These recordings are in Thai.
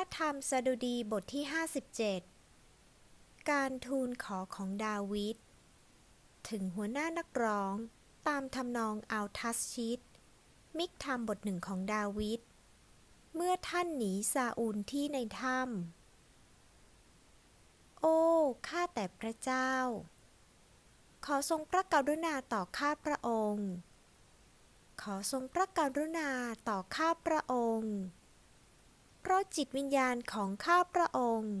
ระธรรมสดุดีบทที่ 57 การทูลขอของดาวิด ถึงหัวหน้านักร้องตามทำนองอัลทัสชิต มิกทำบทหนึ่งของดาวิด เมื่อท่านหนีซาอูลที่ในถ้ำ โอ้ ข้าแต่พระเจ้า ขอทรงพระกรุณาต่อข้าพระองค์ ขอทรงพระกรุณาต่อข้าพระองค์ ราะจิตวิญญาณของข้าพระองค์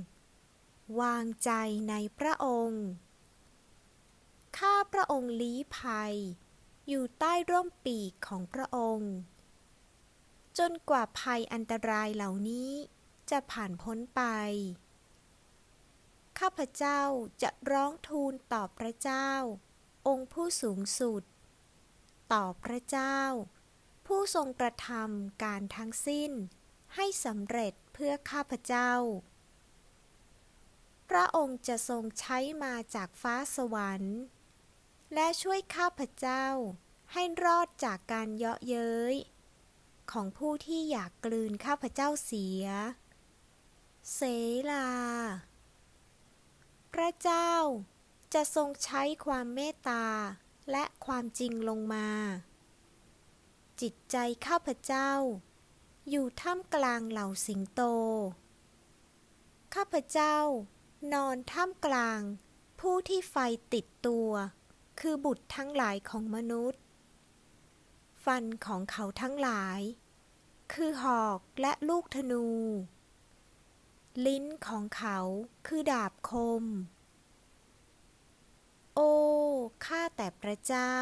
วางใจในพระองค์ ข้าพระองค์ลี้ภัย อยู่ใต้ร่มปีกของพระองค์ จนกว่าภัยอันตรายเหล่านี้จะผ่านพ้นไป ข้าพเจ้าจะร้องทูลต่อพระเจ้า องค์ผู้สูงสุด ต่อพระเจ้า ผู้ทรงกระทำการทั้งสิ้น ให้สำเร็จเพื่อข้าพเจ้า พระองค์จะทรงใช้มาจากฟ้าสวรรค์ และช่วยข้าพเจ้าให้รอดจากการเยาะเย้ย ของผู้ที่อยากกลืนข้าพเจ้าเสีย เสลา พระเจ้าจะทรงใช้ความเมตตาและความจริงลงมา จิตใจข้าพเจ้า อยู่ท่ามกลางเหล่าสิงโต ข้าพเจ้า นอนท่ามกลาง ผู้ที่ไฟติดตัว คือบุตรทั้งหลายของมนุษย์ ฟันของเขาทั้งหลาย คือหอกและลูกธนู ลิ้นของเขาคือดาบคม โอ้ ข้าแต่พระเจ้า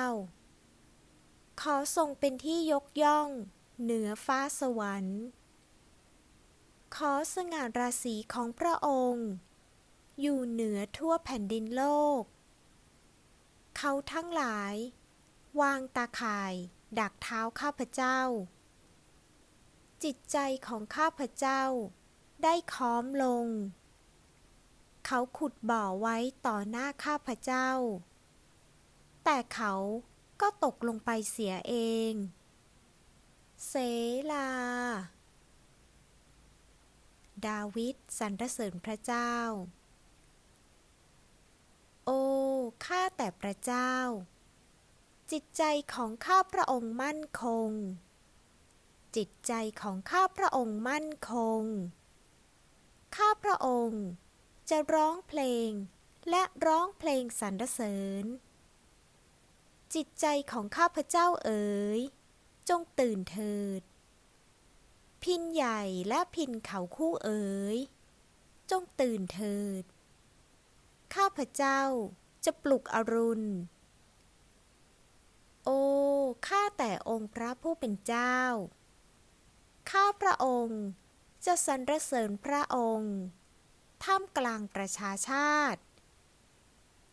ขอทรงเป็นที่ยกย่อง เหนือฟ้าสวรรค์ ขอสง่าราศีของพระองค์ อยู่เหนือทั่วแผ่นดินโลก เขาทั้งหลาย วางตาข่าย ดักเท้าข้าพเจ้า จิตใจของข้าพเจ้า ได้ค้อมลง เขาขุดบ่อไว้ต่อหน้าข้าพเจ้า แต่เขาก็ตกลงไปเสียเอง เสลา ดาวิดสรรเสริญพระเจ้า โอ้ ข้าแต่พระเจ้า จิตใจของข้าพระองค์มั่นคง จิตใจของข้าพระองค์มั่นคง ข้าพระองค์จะร้องเพลงและร้องเพลงสรรเสริญ จิตใจของข้าพเจ้าเอ๋ย จงตื่นเถิด พินใหญ่และพินเขาคู่เอ๋ย จงตื่นเถิด ข้าพเจ้าจะปลุกอรุณ โอ้ ข้าแต่องค์พระผู้เป็นเจ้า ข้าพระองค์จะสรรเสริญพระองค์ท่ามกลางประชาชาติ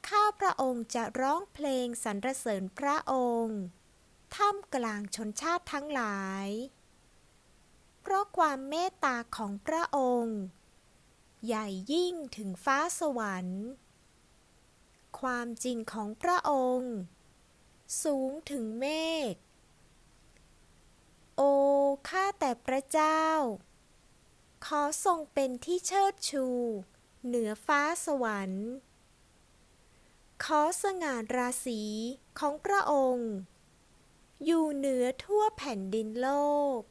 ข้าพระองค์จะร้องเพลงสรรเสริญพระองค์ กลางชนชาติทั้งหลาย เพราะความเมตตาของพระองค์ ใหญ่ยิ่งถึงฟ้าสวรรค์ ความจริงของพระองค์ สูงถึงเมฆ โอ้ข้าแต่พระเจ้า ขอทรงเป็นที่เชิดชู เหนือฟ้าสวรรค์ขอสง่าราศีของพระองค์ อยู่เหนือทั่วแผ่นดินโลก